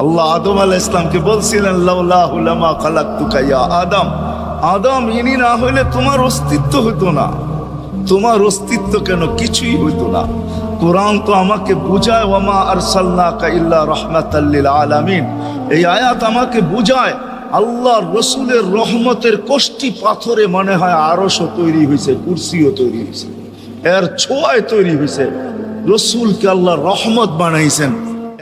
আল্লাহ আদম আলাহ ইসলামকে বলছিলেন, লাউলাহু লামা খালাকতুকা ইয়া আদম। আদম, ইনি না হইলে তোমার অস্তিত্ব হতো না। তোমার অস্তিত্ব কেন কিছুই হইতো না। কোরআন তো আমাকে বুঝায়, ওয়ামা আরসালনাকা ইল্লা রাহমাতাল্লিল আলামিন। এই আয়াত আমাকে বুঝায় আল্লাহ রসুলের রহমতের কষ্টি পাথরে মনে হয় আরশও তৈরি হয়েছে কুরসিও তৈরি হয়েছে এর ছোঁয়ায় তৈরি হয়েছে রসুলকে আল্লাহ রহমত বানাইছেন।